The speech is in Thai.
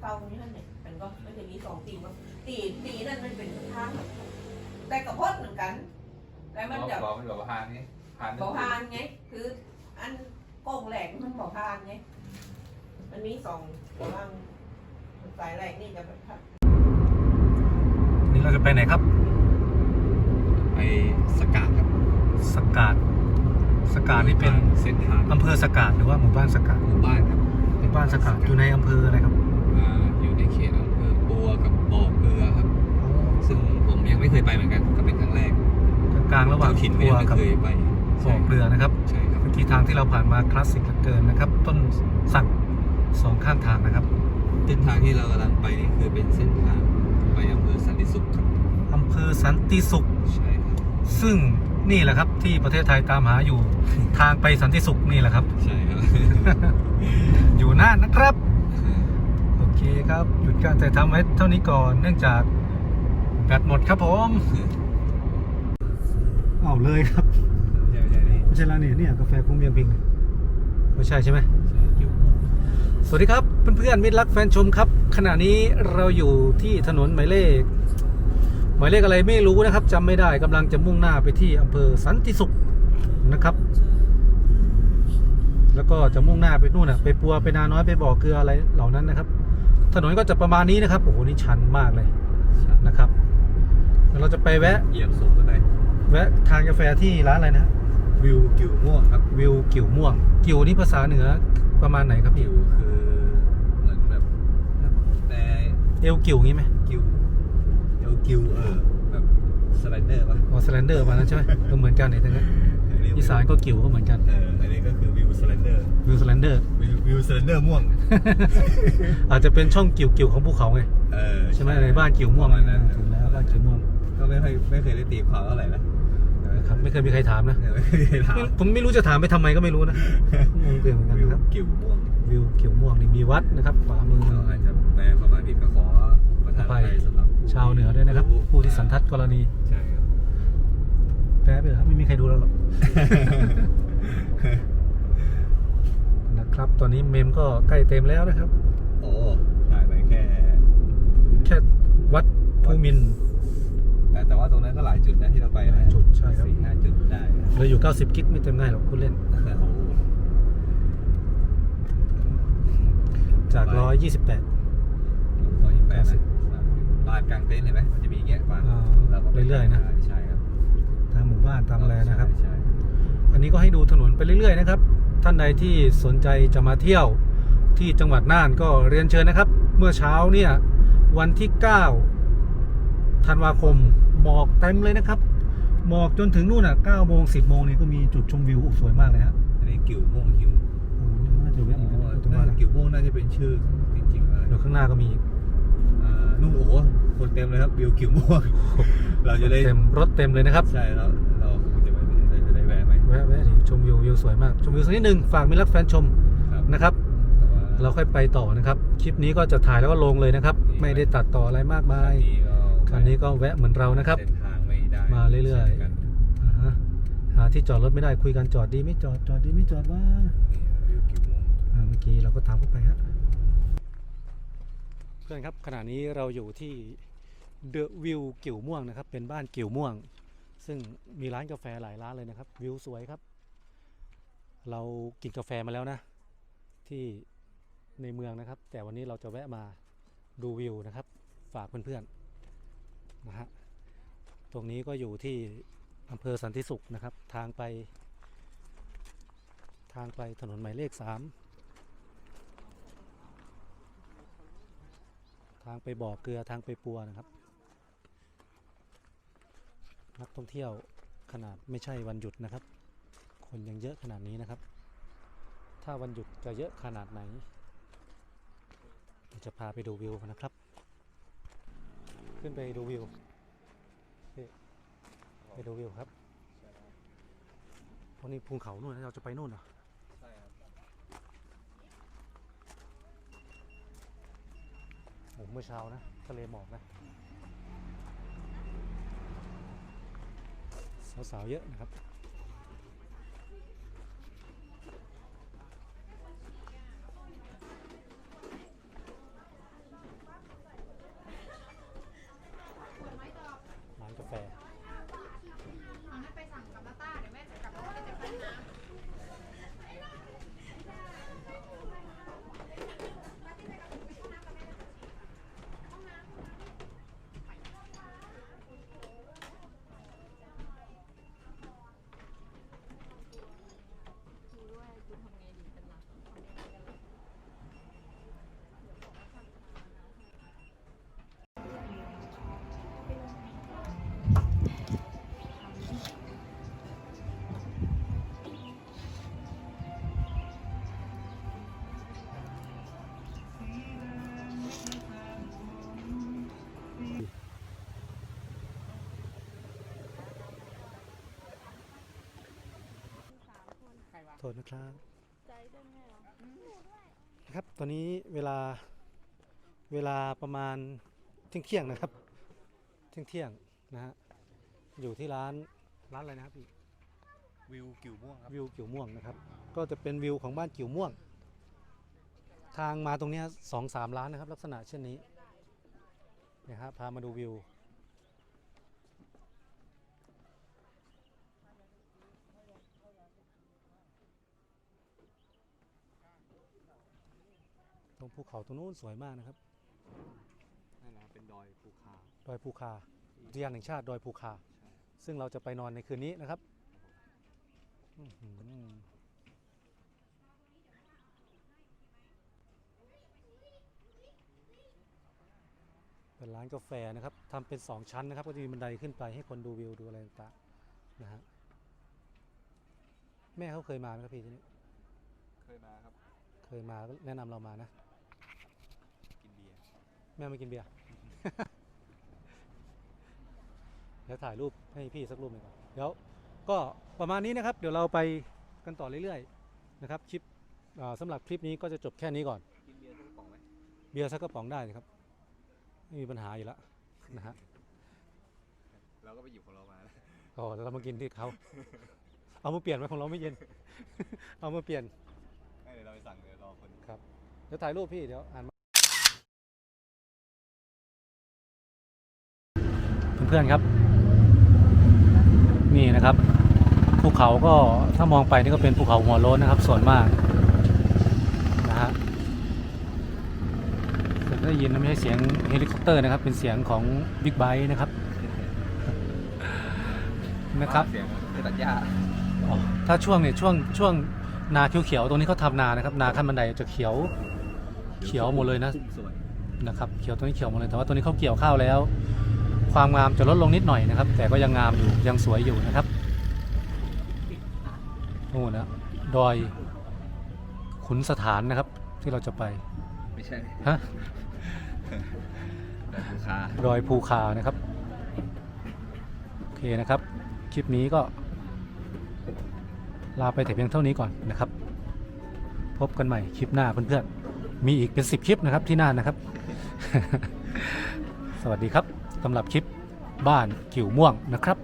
เก่านี่นั่นเนี่ยมันก็มันจะมีสองตีว่าตีตีนั่นมันเป็นทางแบบแต่กระพดเหมือนกันแต่มันจะบอกมันบอกว่าพานนี้พานเบาพานไงคือ อันโก้งแหลกมันเบาพานไงมันมีสองระหว่างสายแหลกนี่จะแบบนี่เราจะไปไหนครับ ไปสกัดครับสกาดสกาดนี่เป็นเส้นทางอำเภอสกาดหรือว่าหมู่บ้านสกาดหมู่บ้านครับหมู่บ้านสกาดอยู่ในอำเภออะไรครับอ่าอยู่ใน เขตอำเภอปัวกับบ่อเกลือครับ ซึ่งผมยังไม่เคยไปเหมือนกันก็เป็นครั้งแรกกลางๆระหว่างเจ้าถิ่นก็ปัวยังไม่กับเคยไปบ่อเกลือนะครับใช่ครับเมื่อกี้ทางที่เราผ่านมาคลาสสิกเหลือเกินนะครับ ต้นสักสองข้างทางนะครับเส้นทางที่เรากำลังไปนี่คือเป็นเส้นทางไปอำเภอสันติสุขครับอำเภอสันติสุข ใช่ครับซึ่งนี่แหละครับที่ประเทศไทยตามหาอยู่ ทางไปสันติสุขนี่แหละครับ ใช่ครับ อยู่น่านนะครับโอเคครับ หยุดการถ่ายทำไว้เท่านี้ก่อน เนื่องจากแบตหมดครับผมเอาเลยครับใช่ใช่นี่ไม่ใช่ร้านนี้เนี่ยกาแฟคุ้งเมียงพิงไม่ใช่ใช่ไหมใช่คิวสวัสดีครับ เพื่อนๆมิตรรักแฟนชมครับ ขณะนี้เราอยู่ที่ถนนหมายเลข หมายเลขอะไรไม่รู้นะครับจำไม่ได้กำลังจะมุ่งหน้าไปที่อำเภอสันติสุขนะครับ แล้วก็จะมุ่งหน้าไปนู่นน่ะไปปัวไปนาน้อยไปบ่อเกลืออะไรเหล่านั้นนะครับ ถนนก็จะประมาณนี้นะครับโอ้โหนี่ชันมากเลยนะครับแล้วเราจะไปแวะเหยียบสูงขึ้นไปแวะทานกาแฟที่ร้านอะไรนะวิวกิวม่วงครับวิวกิ่วม่วง กิ่วนี่ภาษาเหนือประมาณไหนครับพี่กิวคือเหมือนแบบแต่เอวกิ่วงี้ไหมกิวเอลกิวเออแบบสไลเดอร์ป่ะอ๋อสแลนเดอร์มาแล้วใช่ไหมก็เหมือนกันเนี่ยทั้งนั้น อีสานก็กิ่วก็เหมือนกัน เออ อันนี้ก็คือวิวสไลเดอร์ วิวสแลนเดอร์ วิววิวสไลเดอร์ม่วง อาจจะเป็นช่องกิ่วกิ่วของภูเขาไง เออ ใช่ไหมในบ้านกิ่วม่วงประาณนั้นถึงแล้วบ้านกิ่วม่วง ก็ไม่เคยไม่เคยได้ตีความเท่าไหร่นะนะครับ ไม่เคยมีใครถามนะเออไม่เคยได้ถามไม่ผมไม่รู้จะถามไปทำไมก็ไม่รู้นะงงเกินเหมือนกันวิวนะครับ กิวม่วง วิวกิ่วม่วงนี่มีวัดนะครับขวามือเราอาจจะแปลความหมายผิดก็ขอประทานอภัยสำหรับผู้ชาวเหนือด้วยนะครับ ผู้ที่สันทัดกรณีใช่ ครับแปลไปเถอะครับไม่มีใครดูเราหรอก นะครับ ตอนนี้เมมก็ใกล้เต็มแล้วนะครับ โอ้ถ่ายไปแค่แค่วัดภูมินทร์ แต่แต่ว่าตรงนั้นก็หลายจุดนะที่เราไปหนะลายจุดใช่ครับ สี่ห้าจุดได้นะเราอยู่ 90 กิกไม่เต็มง่ายหรอกพูดเล่น โอ้โหจาก 128 ร้อยยี่สิบแปดนะบ้านกลางเต็นท์เห็นไหมมันจะมีอย่างเงี้ยบ้านอ่าเราก็ไปเรื่อยๆนะ ใช่ ครับตามหมู่บ้านตามอะไรนะครับ ใช่อันนี้ก็ให้ดูถนนไปเรื่อย ๆ นะครับ ท่านใดที่สนใจจะมาเที่ยวที่จังหวัดน่านก็เรียนเชิญนะครับ เมื่อเช้าเนี่ยวันที่ 9 ธันวาคม หมอกเต็มเลยนะครับ หมอกจนถึงนู่นอะ9โมง10โมงนี่ก็มีจุดชมวิวโอ้สวยมากเลยฮะอันนี้กิวม่วงฮิวโอ้น่าจะแวะเหมือนกันนะตรงน่าว่าจะนะกิวม่วงน่าจะเป็นชื่อจริงๆอะไรเดี๋ยวข้างหน้าก็มีอีกอ่านู่นโอ้โหคนเต็มเลยครับวิวกิวม่วง เราจะได้เต็มรถเต็มเลยนะครับ ใช่แล้ว แวะไหมแวะแวะดิชมวิววิวสวยมาก ชมวิวสักนิดหนึ่งฝากมิตรรักแฟนชมครับนะครับแต่ว่าเราค่อยไปต่อนะครับ คลิปนี้ก็จะถ่ายแล้วก็ลงเลยนะครับ ไม่ได้ตัดต่ออะไรมากมายคันนี้ก็แวะเหมือนเรานะครับเส้นทางไม่ได้มาเรื่อยๆช่นกันอ่าฮะหาที่จอดรถไม่ได้คุยกันจอดดีไม่จอดจอดดีไม่จอดว่านี่วิวกิวม่วงอ่าเมื่อกี้เราก็ตามเข้าไปฮะเพื่อนครับขณะนี้เราอยู่ที่เดอะวิวกิ่วม่วงนะครับ เป็นบ้านกิ่วม่วง ซึ่งมีร้านกาแฟหลายร้านเลยนะครับ วิวสวยครับ เรากินกาแฟมาแล้วนะ ที่ในเมืองนะครับ แต่วันนี้เราจะแวะมาดูวิวนะครับ ฝากเพื่อนๆนะฮะตรงนี้ก็อยู่ที่อำเภอสันติสุขนะครับ ทางไป ทางไปถนนหมายเลขสามทางไปบ่อเกลือทางไปปัวนะครับ นักท่องเที่ยวขนาดไม่ใช่วันหยุดนะครับ คนยังเยอะขนาดนี้นะครับ ถ้าวันหยุดจะเยอะขนาดไหนเดี๋ยวจะพาไปดูวิวนะครับ ขึ้นไปดูวิวไปดูวิวครับวันนี้ภูเขานู่นเราจะไปนู่นเหรอใช่ครับโอ้เมื่อเช้านะทะเลหมอกนะ สาวๆเยอะนะครับ โทษนะครับใจด้วยแม่เหรอนะครับ ตอนนี้เวลาเวลาประมาณเที่ยงเที่ยงๆนะครับ เที่ยงเที่ยงๆนะฮะ อยู่ที่ร้านร้านอะไรนะครับพี่ วิวกิ่วม่วงครับ วิวกิ่วม่วงนะครับ ก็จะเป็นวิวของบ้านกิ่วม่วง ทางมาตรงเนี้ยสองสามล้านนะครับ ลักษณะเช่นนี้นะครับพามาดูวิว ตรงภูเขาตรงนู้นสวยมากนะครับนั่นนะเป็นดอยภูคา ดอยภูคาอุทยานแห่งชาติดอยภูคาซึ่งเราจะไปนอนในคืนนี้นะครับอื้อหือเป็นร้านกาแฟนะครับทำเป็นสองชั้นนะครับ ก็จะมีบันไดขึ้นไปให้คนดูวิวดูอะไรต่างๆนะฮะแม่เขาเคยมาไหมครับพี่ที่นี่เคยมาครับ เคยมาก็แนะนำเรามานะกินเบียร์ แม่มากินเบียร์ เดี๋ยวถ่ายรูปให้พี่สักรูปหนึ่งก่อนเดี๋ยวก็ประมาณนี้นะครับ เดี๋ยวเราไปกันต่อเรื่อยๆนะครับคลิปอ่าสำหรับคลิปนี้ก็จะจบแค่นี้ก่อน กินเบียร์สักกระป๋องไหมเบียร์สักกระป๋องได้นะครับ ไม่มีปัญหาอยู่แล้วนะฮะ เราก็ไปหยิบของเรามานะอ๋อเดี๋ยวเรามากินที่เขา เอามาเปลี่ยนไหมของเราไม่เย็น เอามาเปลี่ยนเดี๋ยวเราไปสั่งเดี๋ยวรอคนเดี๋ยวถ่ายรูปพี่เดี๋ยวอ่านมา เพื่อนๆครับ นี่นะครับภูเขาก็ถ้ามองไปนี่ก็เป็นภูเขาหัวโล้นนะครับ ส่วนมากนะฮะเสียงที่ได้ยินนะไม่ใช่เสียงเฮลิคอปเตอร์นะครับ เป็นเสียงของบิ๊กไบค์นะครับนะครับเสียงไปตัดหญ้าอ๋อถ้าช่วงเนี่ยช่วงช่วงนาเขียวๆตรงนี้เขาทำนานะครับ นาขั้นบันไดจะเขียวเขียวหมดเลยนะพุ่มสวยนะครับ เขียวตัวนี้เขียวหมดเลยแต่ว่าตัวนี้เขาเกี่ยวข้าวแล้ว ความงามจะลดลงนิดหน่อยนะครับ แต่ก็ยังงามอยู่ยังสวยอยู่นะครับนู่นนะดอยขุนสถานนะครับ ที่เราจะไปไม่ใช่ฮะดอยภูคาดอยภูคานะครับโอเคนะครับ คลิปนี้ก็ลาไปแต่เพียงเท่านี้ก่อนนะครับ พบกันใหม่คลิปหน้าเพื่อนๆมีอีกเป็น 10 คลิปนะครับที่หน้านะครับ สวัสดีครับ สำหรับคลิปบ้านกิ่วม่วงนะครับ